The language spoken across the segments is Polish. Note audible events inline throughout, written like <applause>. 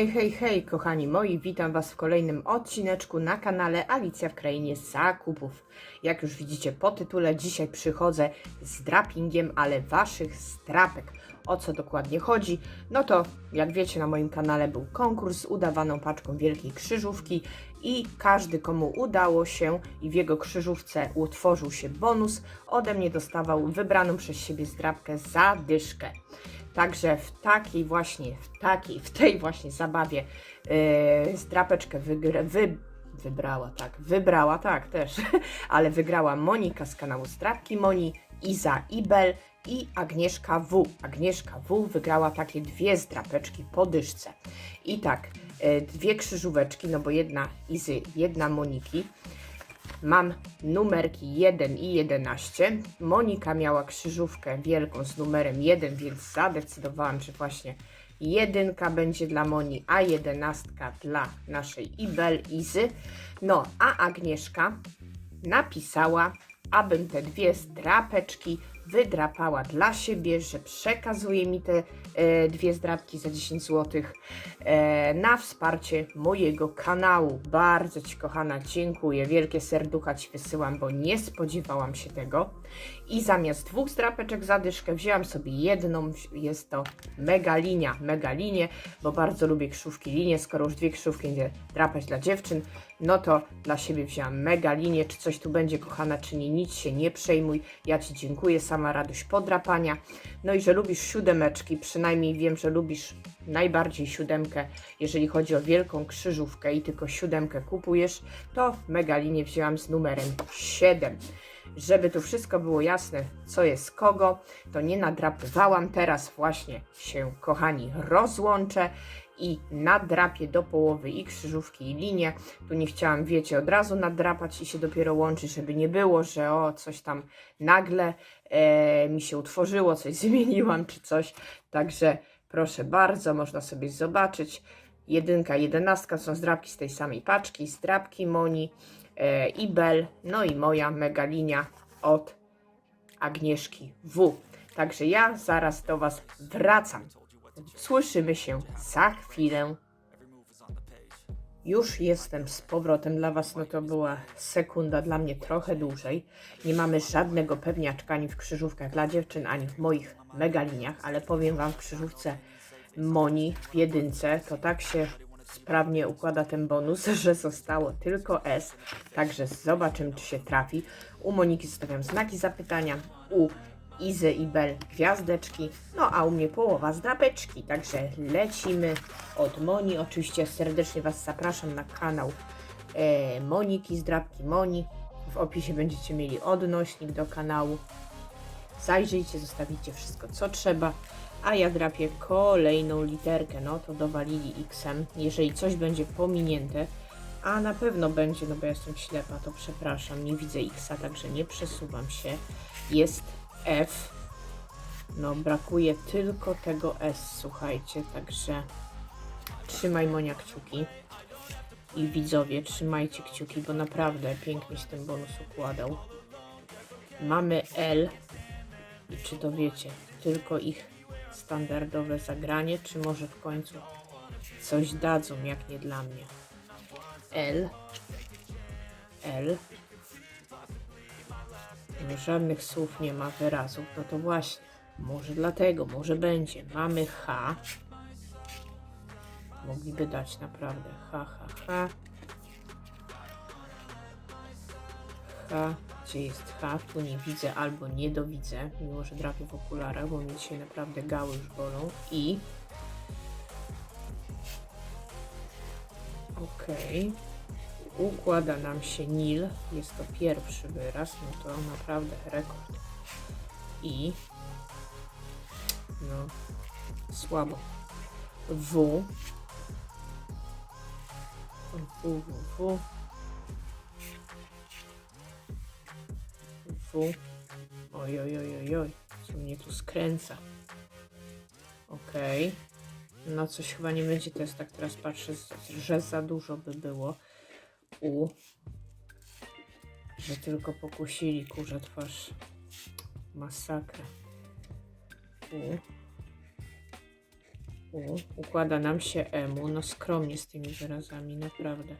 Hej, hej, hej, kochani moi, witam Was w kolejnym odcineczku na kanale Alicja w Krainie Zakupów. Jak już widzicie po tytule, dzisiaj przychodzę z drapingiem, ale Waszych strapek. O co dokładnie chodzi? No to, jak wiecie, na moim kanale był konkurs z udawaną paczką Wielkiej Krzyżówki i każdy, komu udało się i w jego krzyżówce utworzył się bonus, ode mnie dostawał wybraną przez siebie zdrapkę za dyszkę. Także w takiej właśnie, w takiej, w tej właśnie zabawie yy, zdrapeczkę wygr- wy, wybrała, tak, wybrała, tak też, <laughs> ale wygrała Monika z kanału Zdrapki Moni, Iza Ibel i Agnieszka W. Agnieszka W wygrała takie dwie zdrapeczki po dyszce. I tak, yy, dwie krzyżóweczki, no bo jedna Izy, jedna Moniki. Mam numerki 1 i 11. Monika miała krzyżówkę wielką z numerem 1, więc zadecydowałam, że właśnie jedynka będzie dla Moni, a jedenastka dla naszej Ibel Izy. No, a Agnieszka napisała, abym te dwie zdrapeczki wydrapała dla siebie, że przekazuje mi te e, dwie zdrapki za 10 zł e, na wsparcie mojego kanału. Bardzo Ci, kochana, dziękuję. Wielkie serducha Ci wysyłam, bo nie spodziewałam się tego. I zamiast dwóch zdrapeczek za dyszkę wzięłam sobie jedną. Jest to mega linia, mega linie, bo bardzo lubię krzyżówki linie. Skoro już dwie krzyżówki idę drapać dla dziewczyn, no to dla siebie wzięłam mega linię. Czy coś tu będzie, kochana, czy nie, nic się nie przejmuj. Ja Ci dziękuję, sama radość podrapania. No i że lubisz siódemeczki, przynajmniej wiem, że lubisz najbardziej siódemkę, jeżeli chodzi o wielką krzyżówkę i tylko siódemkę kupujesz, to mega linię wzięłam z numerem 7. Żeby tu wszystko było jasne, co jest kogo, to nie nadrapywałam. Teraz właśnie się, kochani, rozłączę i nadrapię do połowy i krzyżówki i linię. Tu nie chciałam, wiecie, od razu nadrapać i się dopiero łączyć, żeby nie było, że o, coś tam nagle e, mi się utworzyło, coś <laughs> zmieniłam czy coś. Także proszę bardzo, można sobie zobaczyć. Jedynka, jedenastka są zdrapki z tej samej paczki, zdrapki Moni e, i Bel, no i moja mega linia od Agnieszki W. Także ja zaraz do Was wracam. Słyszymy się za chwilę. Już jestem z powrotem dla Was, no to była sekunda dla mnie trochę dłużej. Nie mamy żadnego pewniaczka ani w krzyżówkach dla dziewczyn, ani w moich megaliniach, ale powiem Wam w krzyżówce Moni w jedynce, to tak się sprawnie układa ten bonus, <laughs> że zostało tylko S. Także zobaczymy, czy się trafi. U Moniki zostawiam znaki zapytania, u Izy i Bel gwiazdeczki, no a u mnie połowa zdrapeczki. Także lecimy od Moni. Oczywiście serdecznie Was zapraszam na kanał e, Moniki, zdrapki Moni. W opisie będziecie mieli odnośnik do kanału. Zajrzyjcie, zostawicie wszystko co trzeba. A ja drapię kolejną literkę, no to dowalili X-em. Jeżeli coś będzie pominięte, a na pewno będzie, no bo ja jestem ślepa, to przepraszam, nie widzę X-a, także nie przesuwam się. Jest F. No brakuje tylko tego S, słuchajcie, także trzymaj Monia kciuki. I widzowie, trzymajcie kciuki, bo naprawdę pięknie się ten bonus układał. Mamy L. I czy to wiecie, tylko ich standardowe zagranie, czy może w końcu coś dadzą, jak nie dla mnie. L. L. No, żadnych słów nie ma wyrazów, no to właśnie. Może dlatego, może będzie. Mamy H. Mogliby dać naprawdę H, H, H. H. Gdzie jest H? Tu nie widzę albo nie dowidzę, mimo że drapię w okularach, bo mnie dzisiaj naprawdę gały już bolą. I. Okej. Układa nam się Nil. Jest to pierwszy wyraz, no to naprawdę rekord. I. No. Słabo. W. W, W, W. W. Oj, oj, oj, oj, oj. Co mnie tu skręca. Okej. No coś chyba nie będzie też tak teraz patrzę, że za dużo by było. U. Że tylko pokusili kurze twarz. Masakra. U. U, układa nam się emu. No skromnie z tymi wyrazami, naprawdę.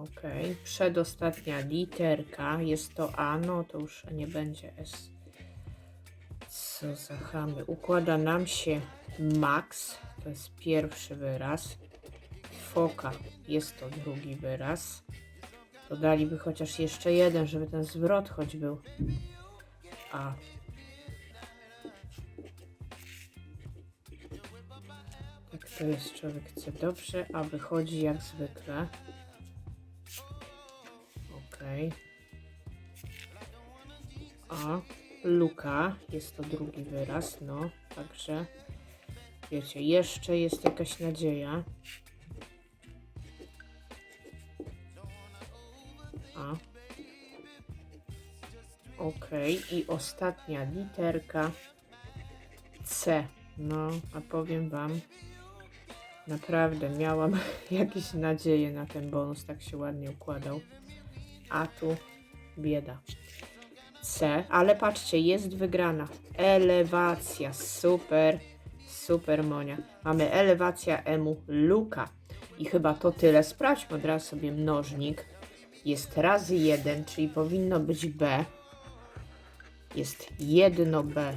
Ok, przedostatnia literka jest to A, no to już nie będzie S. Co za chamy. Układa nam się max, to jest pierwszy wyraz. Foka jest to drugi wyraz. Dodaliby chociaż jeszcze jeden, żeby ten zwrot choć był. A. Tak to jest, człowiek chce dobrze, a wychodzi jak zwykle. Okej. A. Luka jest to drugi wyraz, no, także wiecie, jeszcze jest jakaś nadzieja. A. Okej, i ostatnia literka C. No, a powiem Wam, naprawdę miałam <laughs> jakieś nadzieje na ten bonus, tak się ładnie układał. A tu bieda. C, ale patrzcie, jest wygrana. Elewacja, super, super Monia. Mamy elewacja emu Luka. I chyba to tyle. Sprawdźmy od razu sobie mnożnik. Jest razy 1, czyli powinno być B. Jest jedno B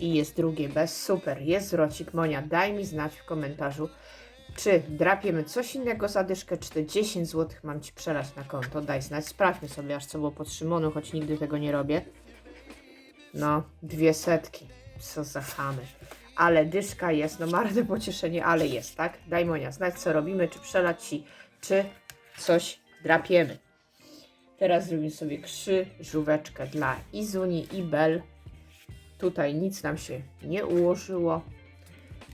i jest drugie B. Super, jest zwrocik. Monia, daj mi znać w komentarzu, czy drapiemy coś innego za dyszkę, czy te 10 zł mam Ci przelać na konto. Daj znać, sprawdźmy sobie aż co było pod Szymonu, choć nigdy tego nie robię. No, dwie setki. Co za chamy. Ale dyszka jest, no marne pocieszenie, ale jest, tak? Daj Monia znać, co robimy, czy przelać Ci, czy coś drapiemy. Teraz zrobimy sobie krzyżóweczkę dla Izuni i Bel. Tutaj nic nam się nie ułożyło.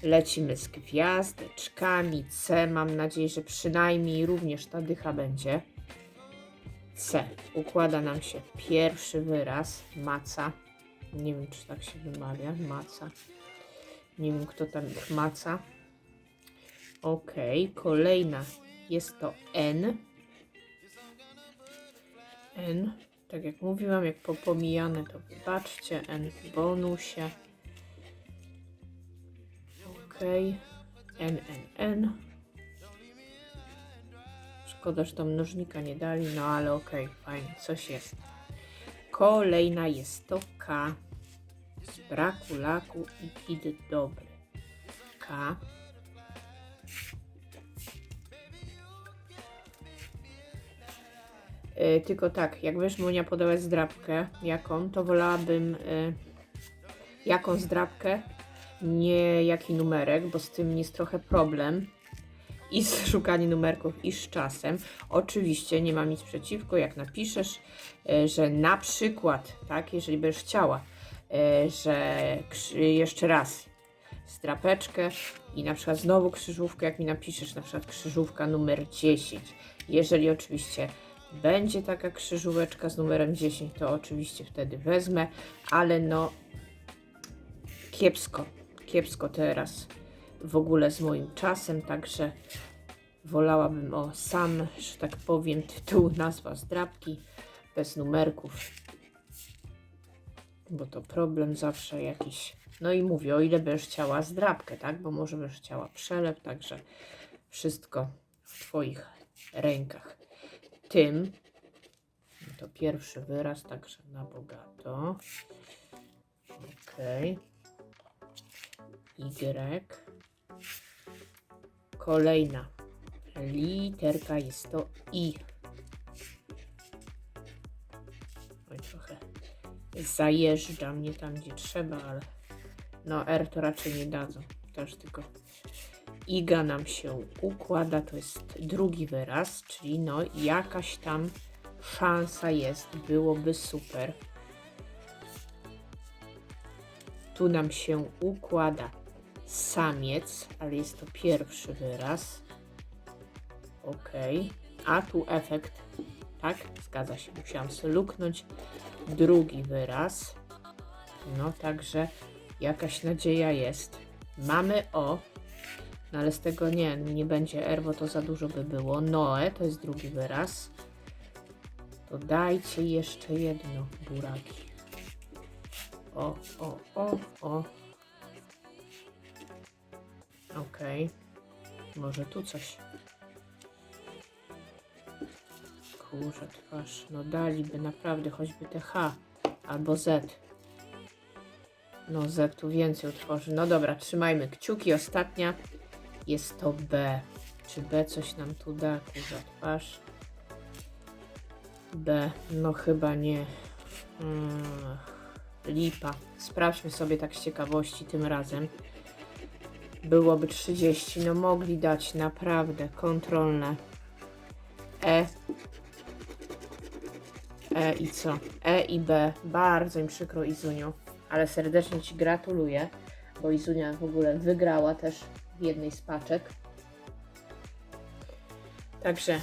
Lecimy z gwiazdeczkami. C. Mam nadzieję, że przynajmniej również ta dycha będzie. C. Układa nam się pierwszy wyraz. Maca. Nie wiem, czy tak się wymawia. Maca. Nie wiem, kto tam maca. Ok. Kolejna jest to N. N. Tak jak mówiłam, jak popomijane, to wybaczcie. N w bonusie. Ok. N, N, N. Szkoda, że to mnożnika nie dali, no ale okej, fajnie, coś jest. Kolejna jest to K. Z braku laku i kid dobry. K. Y, tylko tak, jak wiesz, Monia podałaś zdrabkę, jaką, to wolałabym y, jaką zdrabkę, nie jaki numerek, bo z tym jest trochę problem. I z <laughs> szukaniem numerków, i z czasem. Oczywiście nie mam nic przeciwko, jak napiszesz, y, że na przykład, tak, jeżeli będziesz chciała, y, że jeszcze raz strapeczkę i na przykład znowu krzyżówkę, jak mi napiszesz, na przykład krzyżówka numer 10. Jeżeli oczywiście będzie taka krzyżóweczka z numerem 10, to oczywiście wtedy wezmę, ale no kiepsko, kiepsko teraz w ogóle z moim czasem, także wolałabym o sam, że tak powiem, tytuł, nazwa zdrabki, bez numerków, bo to problem zawsze jakiś. No i mówię, o ile będziesz chciała zdrabkę, tak, bo może będziesz chciała przelew, także wszystko w Twoich rękach. Tym, to pierwszy wyraz, także na bogato. Okej. Y. Kolejna literka jest to I. Oj, trochę zajeżdża mnie tam, gdzie trzeba, ale no R to raczej nie dadzą. Też tylko Iga nam się układa, to jest drugi wyraz, czyli no jakaś tam szansa jest, byłoby super. Tu nam się układa samiec, ale jest to pierwszy wyraz. Ok. A tu efekt. Tak, zgadza się. Musiałam sobie luknąć. Drugi wyraz. No, także jakaś nadzieja jest. Mamy O. No ale z tego nie, nie będzie R, bo to za dużo by było. Noe to jest drugi wyraz. To dajcie jeszcze jedno, buraki. O, o, o, o. Okej. Może tu coś. Kurze twarz. No daliby naprawdę choćby te H albo Z. No Z tu więcej utworzy. No dobra, trzymajmy kciuki. Ostatnia jest to B. Czy B coś nam tu da? Kurza twarz. B. No chyba nie. Mm, lipa. Sprawdźmy sobie tak z ciekawości tym razem. Byłoby 30. No mogli dać naprawdę kontrolne. E. E i co? E i B. Bardzo mi przykro Izuniu, ale serdecznie Ci gratuluję, bo Izunia w ogóle wygrała też w jednej z paczek. Także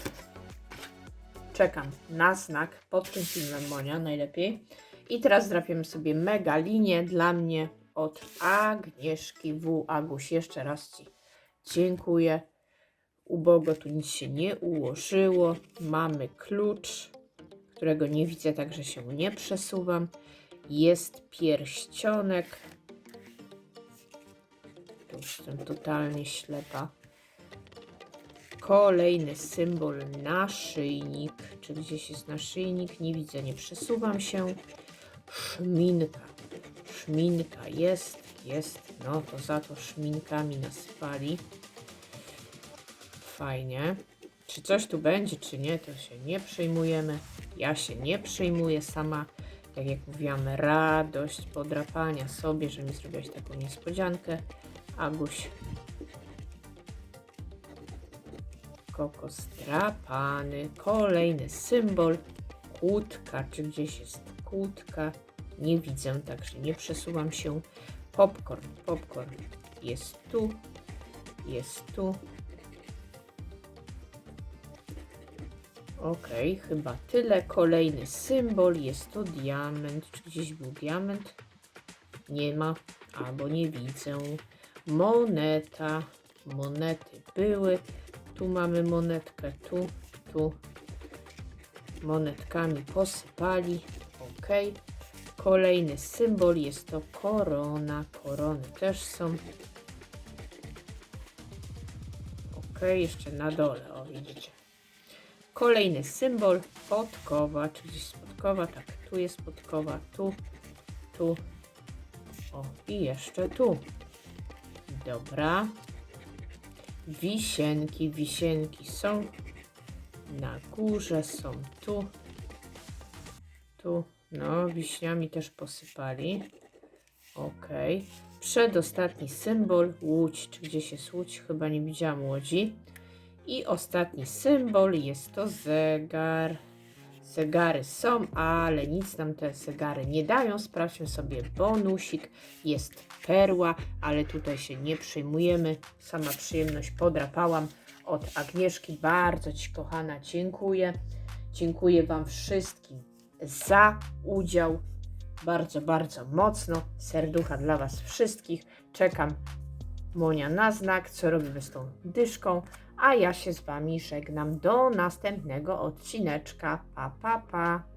czekam na znak pod tym filmem Monia najlepiej. I teraz drapiemy sobie mega linię dla mnie od Agnieszki W. Aguś. Jeszcze raz Ci dziękuję. Ubogo tu nic się nie ułożyło. Mamy klucz, którego nie widzę, także się nie przesuwam. Jest pierścionek. Tu jestem totalnie ślepa. Kolejny symbol naszyjnik. Czy gdzieś jest naszyjnik? Nie widzę, nie przesuwam się. Szminka. Szminka jest, jest. No to za to szminkami nas pali. Fajnie. Czy coś tu będzie, czy nie, to się nie przejmujemy. Ja się nie przejmuję sama. Tak jak mówiłam, radość podrapania sobie, że mi zrobiłaś taką niespodziankę. Aguś. Kokos drapany. Kolejny symbol. Kłódka. Czy gdzieś jest kłódka? Nie widzę, także nie przesuwam się. Popcorn. Popcorn jest tu. Jest tu. Okej, chyba tyle. Kolejny symbol jest to diament. Czy gdzieś był diament? Nie ma, albo nie widzę. Moneta. Monety były. Tu mamy monetkę, tu, tu. Monetkami posypali. Ok. Kolejny symbol jest to korona. Korony też są. Ok, jeszcze na dole, o widzicie. Kolejny symbol, podkowa, czy gdzieś jest podkowa, tak, tu jest podkowa, tu, tu, o i jeszcze tu. Dobra. Wisienki, wisienki są na górze, są tu, tu, no wiśniami też posypali. Ok. Przedostatni symbol, łódź, czy gdzieś jest łódź, chyba nie widziałam łodzi. I ostatni symbol jest to zegar. Zegary są, ale nic nam te zegary nie dają. Sprawdźmy sobie bonusik. Jest perła, ale tutaj się nie przejmujemy. Sama przyjemność podrapałam od Agnieszki. Bardzo Ci, kochana, dziękuję. Dziękuję Wam wszystkim za udział. Bardzo, bardzo mocno. Serducha dla Was wszystkich. Czekam Monia na znak, co robimy z tą dyszką, a ja się z Wami żegnam do następnego odcineczka. Pa, pa, pa.